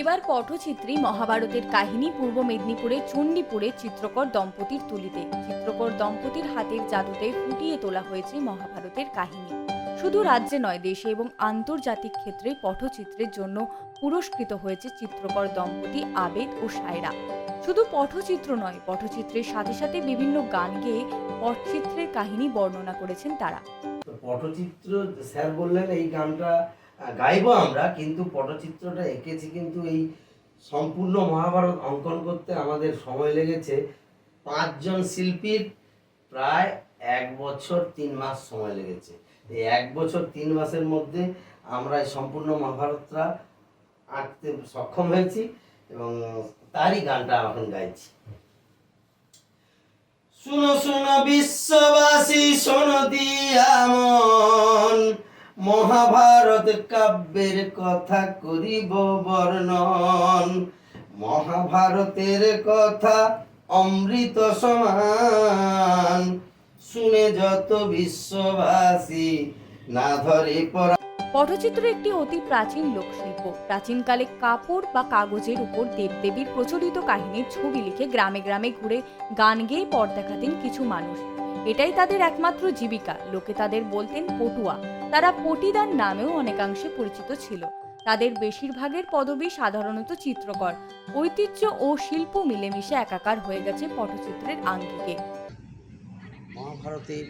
এবার পটচিত্রী মহাভারতের কাহিনী পূর্ব মেদিনীপুরে চণ্ডীপুরে চিত্রকর দম্পতির তুলিতে। চিত্রকর দম্পতির হাতের জাদুতে ফুটিয়ে তোলা হয়েছে মহাভারতের কাহিনী। শুধু রাজ্যে নয়, দেশে এবং আন্তর্জাতিক ক্ষেত্রে পটচিত্রের জন্য পুরস্কৃত হয়েছে চিত্রকর দম্পতি আবেদ ও সায়রা। শুধু পটচিত্র নয়, পটচিত্রের সাথে সাথে বিভিন্ন গান গেয়ে পটচিত্রের কাহিনী বর্ণনা করেছেন তারা। পটচিত্র, স্যার বললেন এই গানটা গাইবো আমরা, কিন্তু পটচিত্রটা এঁকেছি কিন্তু এই সম্পূর্ণ মহাভারত অঙ্কন করতে আমাদের সময় লেগেছে। পাঁচজন শিল্পীর প্রায় এক বছর তিন মাস সময় লেগেছে। এই এক বছর তিন মাসের মধ্যে আমরা এই সম্পূর্ণ মহাভারতটা আঁকতে সক্ষম হয়েছি এবং তারই গানটা এখন গাইছি। শুনো শুনো, বিশ্ববাসী, শোনো, দিয়ামন। মহাভারত কাব্যের কথা করিব বর্ণন। মহাভারতের কথা অমৃত সমান। শুনে যত বিশ্ববাসী না ধরে পড়া পটচিত্র একটি অতি প্রাচীন লোকশিল্প। প্রাচীনকালে কাপড় বা কাগজের উপর দেবদেবীর প্রচলিত কাহিনীর ছবি লিখে গ্রামে গ্রামে ঘুরে গান গেয়ে পথ দেখাতেন কিছু মানুষ। এটাই তাদের একমাত্র জীবিকা। লোকে তাদের বলতেন পটুয়া। তারা পটিদার নামেও অনেকাংশে পরিচিত ছিল। তাদের বেশিরভাগের পদবি সাধারণত চিত্রকর। ঐতিহ্য ও শিল্প মিলেমিশে একাকার হয়ে গেছে পটচিত্রের আঙ্গিকে। মহাভারতের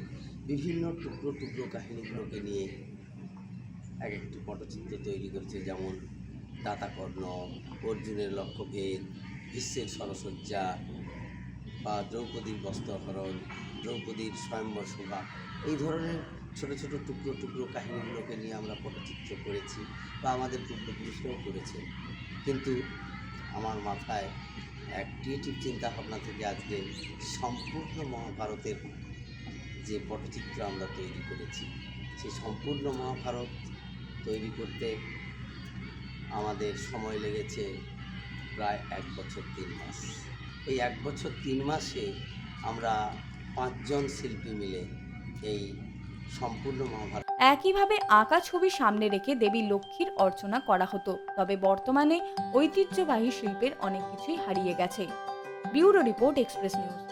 বিভিন্ন টুকরো টুকরো কাহিনীগুলোকে নিয়ে এক একটি পটচিত্র তৈরি করেছে, যেমন দাতাকর্ণ, অর্জুনের লক্ষ্যভেদ বিশ্বের সরসজ্জা বা দ্রৌপদীর বস্ত্রহরণ দ্রৌপদীর স্বয়ম্বর শোভা। এই ধরনের ছোট ছোট টুকরো টুকরো কাহিনীগুলোকে নিয়ে আমরা পটচিত্র করেছি বা আমাদের পূর্বপুরুষরাও করেছে। কিন্তু আমার মাথায় এক ক্রিয়েটিভ চিন্তা ভাবনা থেকে আজকে সম্পূর্ণ মহাভারতের যে পটচিত্র আমরা তৈরি করেছি সেই সম্পূর্ণ মহাভারত তৈরি করতে আমাদের সময় লেগেছে প্রায় এক বছর তিন মাস। এই এক বছর তিন মাসে আমরা পাঁচজন শিল্পী মিলে এই সম্পূর্ণ মহাভারত। একইভাবে আঁকা ছবি সামনে রেখে দেবী লক্ষ্মীর অর্চনা করা হতো, তবে বর্তমানে ঐতিহ্যবাহী শিল্পের অনেক কিছুই হারিয়ে গেছে। Bureau report Express News.